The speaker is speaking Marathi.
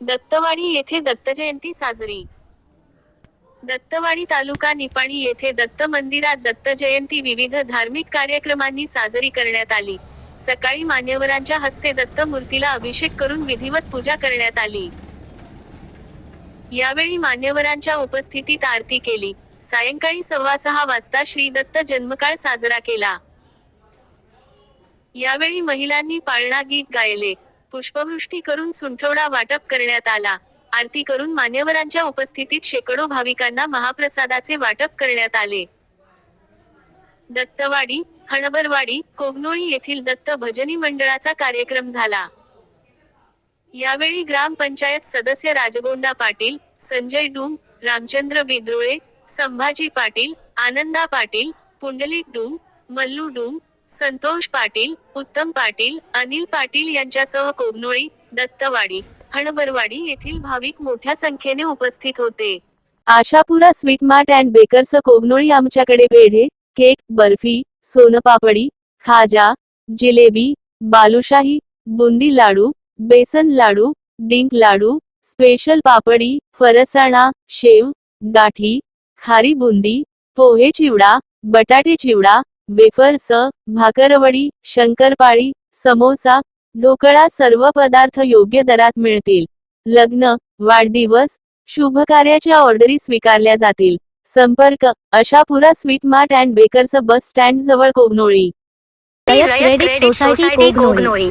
दत्तवाडी येथे दत्तजयंती साजरी. दत्तवाडी तालुका निपाणी येथे दत्त मंदिरात दत्त जयंती विविध धार्मिक कार्यक्रमांनी साजरी करण्यात आली. सकाळी मान्यवरांच्या हस्ते दत्त मूर्तीला अभिषेक करून विधिवत पूजा करण्यात आली. यावेळी मान्यवरांच्या उपस्थितीत आरती केली. सायंकाळी सव्वा सहा वाजता श्री दत्त जन्मकाळ साजरा केला. यावेळी महिलांनी पाळणा गीत गायले. पुष्पवृष्टी करून सुंठवडा वाटप करण्यात आला. आरती करून मान्यवरांच्या उपस्थितीत शेकडो भाविकांना महाप्रसादाचे वाटप करण्यात आले. दत्तवाडी हणबरवाडी कोगनोळी येथील दत्त भजनी मंडळाचा कार्यक्रम झाला. यावेळी ग्रामपंचायत सदस्य राजगोंडा पाटील संजय डूम रामचंद्र बिद्रोळे संभाजी पाटील आनंदा पाटील पुंडलिक डूम मल्लू डूम संतोष पाटील उत्तम पाटील अनिल पाटील यांच्यासह कोगनोळी दत्तवाडी हणबरवाडी येथील भाविक मोठ्या संख्येने उपस्थित होते. Ashapura sweet mart and bakers Kognoli आमच्याकडे पेढे केक बर्फी सोनपापडी खाजा जिलेबी बालुशाही बुंदी लाडू बेसन लाडू डिंक लाडू स्पेशल पापडी फरसाणा शेव गाठी खारी बुंदी पोहे चिवडा बटाटे चिवडा वेफर्स भाकरवडी शंकरपाळी समोसा ढोकळा सर्व पदार्थ योग्य दरात मिळतील. लग्न वाढदिवस शुभ कार्याच्या ऑर्डरी स्वीकारल्या जातील. संपर्क Ashapura sweet mart and bakers bus stand जवळ कोगनोळी. सोसायटी कोगनोळी.